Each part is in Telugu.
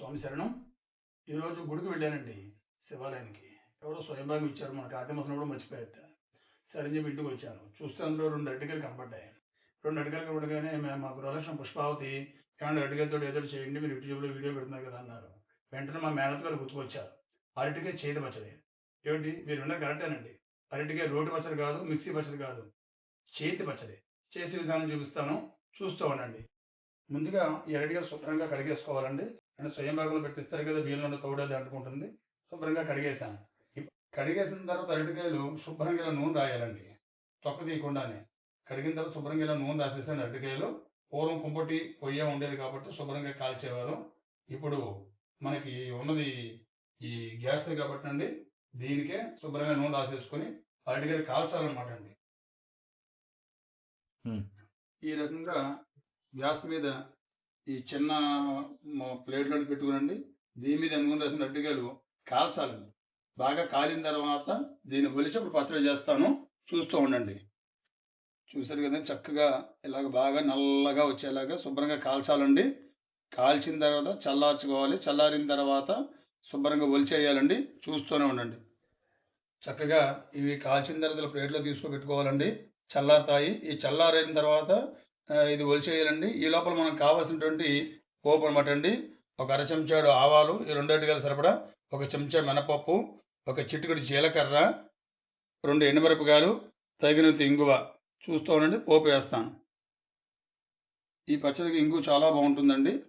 స్వామి శరణం. ఈరోజు గుడికి వెళ్ళానండి శివాలయానికి. ఎవరో స్వయంభాగం ఇచ్చారు మన కార్తీక కూడా మర్చిపోయారట. సరే అని చెప్పి ఇంటికి వచ్చాను. చూస్తే అందులో రెండు అడ్డికలు కనపడ్డాయి రెండు అడ్డికలు కనపడగానే మేము మా గృహలక్ష్మి పుష్పావతి ఏమన్నా అడ్డికలతో ఏదో చేయండి మీరు యూట్యూబ్లో వీడియో పెడుతున్నారు కదా అన్నారు. వెంటనే మా మేనత్ గారు గుర్తుకొచ్చారు. అరటికే చేతి పచ్చడి. ఏమిటి మీరు ఉన్నది కరెక్టేనండి అరటికే రోటి పచ్చడి కాదు మిక్సీ పచ్చడి కాదు. చేతి పచ్చడి. చేసే విధానం చూపిస్తాను. చూస్తూ ఉండండి. ముందుగా ఈ అరటికాయలు శుభ్రంగా కడిగేసుకోవాలండి. అంటే స్వయం భాగంలో పెట్టిస్తారు కదా బియ్యంలో తోడేది అంటుకుంటుంది. శుభ్రంగా కడిగేసాను ఇప్- కడిగేసిన తర్వాత అరటికాయలు శుభ్రంగా ఇలా నూనె రాయాలండి. తొక్క తీయకుండానే. కడిగిన తర్వాత శుభ్రంగా ఇలా నూనె రాసేసాను అరటికాయలు పూర్వం కుంపటి పొయ్య ఉండేది కాబట్టి శుభ్రంగా కాల్చేవారు. ఇప్పుడు మనకి ఉన్నది ఈ గ్యాస్ కాబట్టి అండి దీనికే శుభ్రంగా నూనె రాసేసుకొని అరటికాయలు కాల్చాలన్నమాట అండి. ఈ రకంగా గ్యాస్ మీద ఈ చిన్న ప్లేట్లో పెట్టుకునండి. దీని మీద నూనె రాసిన అడ్డుగలు కాల్చాలండి. బాగా కాలిన తర్వాత దీన్ని ఒలిచి అప్పుడు పచ్చడి చేస్తాను. చూస్తూ ఉండండి. చూసారు కదా చక్కగా ఇలాగ బాగా నల్లగా వచ్చేలాగా శుభ్రంగా కాల్చాలండి. కాల్చిన తర్వాత చల్లార్చుకోవాలి. చల్లారిన తర్వాత శుభ్రంగా ఒలిచేయాలండి. చూస్తూనే ఉండండి. చక్కగా ఇవి కాల్చిన తర్వాత ప్లేట్లో తీసుకొని పెట్టుకోవాలండి. చల్లారుతాయి. ఈ చల్లారిన తర్వాత ఇది ఒలిచేయాలండి ఈ లోపల మనకు కావాల్సినటువంటి పోపు అనమాట అండి. ఒక అర చెంచాడు ఆవాలు ఈ రెండు సరిపడా ఒక చెంచా మినపప్పు ఒక చిట్టుకుడి జీలకర్ర రెండు ఎండుమిరపకాయలు తగినంత ఇంగువ. చూస్తూ ఉండండి పోపు వేస్తాను. ఈ పచ్చడికి ఇంగు చాలా బాగుంటుందండి.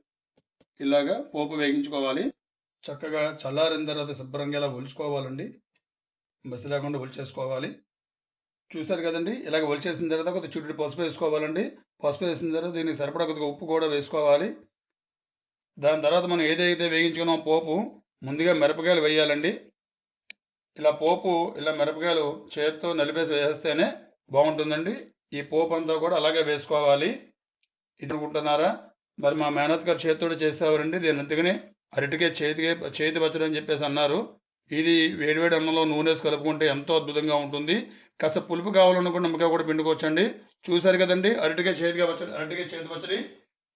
ఇలాగా పోపు వేగించుకోవాలి. చక్కగా చల్లారిన తర్వాత శుభ్రంగా ఇలా ఒలుచుకోవాలండి. మసి లేకుండా ఒలిచేసుకోవాలి. చూశారు కదండి. ఇలాగ ఒలిచేసిన తర్వాత కొద్దిగా చుట్టూ పసుపు వేసుకోవాలండి. పసుపు వేసిన తర్వాత దీనికి సరిపడా కొద్దిగా ఉప్పు కూడా వేసుకోవాలి. దాని తర్వాత మనం ఏదైతే వేయించుకున్నామో పోపు ముందుగా మిరపకాయలు వేయాలండి. ఇలా పోపు ఇలా మిరపకాయలు చేతితో నలిపేసి వేస్తేనే బాగుంటుందండి. ఈ పోపు అంతా కూడా అలాగే వేసుకోవాలి. ఇది మరి మా మేనత్ గారు చేతితో చేసేవారండి. దీని అందుకని అరటికే చేతికే చేతి పచ్చడి అని చెప్పేసి అన్నారు. ఇది వేడివేడి అన్నంలో నూనె వేసి కలుపుకుంటే ఎంతో అద్భుతంగా ఉంటుంది. కాస్త పులుపు కావాలనుకున్న నిమ్మకాయ కూడా పిండుకోవచ్చండి. చూసారు కదండి? అరటికాయ చేతిగా వచ్చండి అరటికాయ చేతి పచ్చడి.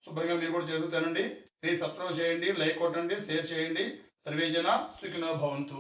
శుభ్రంగా మీరు కూడా చేరుతానండి ప్లీజ్ సబ్స్క్రైబ్ చేయండి లైక్ కొట్టండి షేర్ చేయండి. సర్వేజన సుఖినో భవంతు.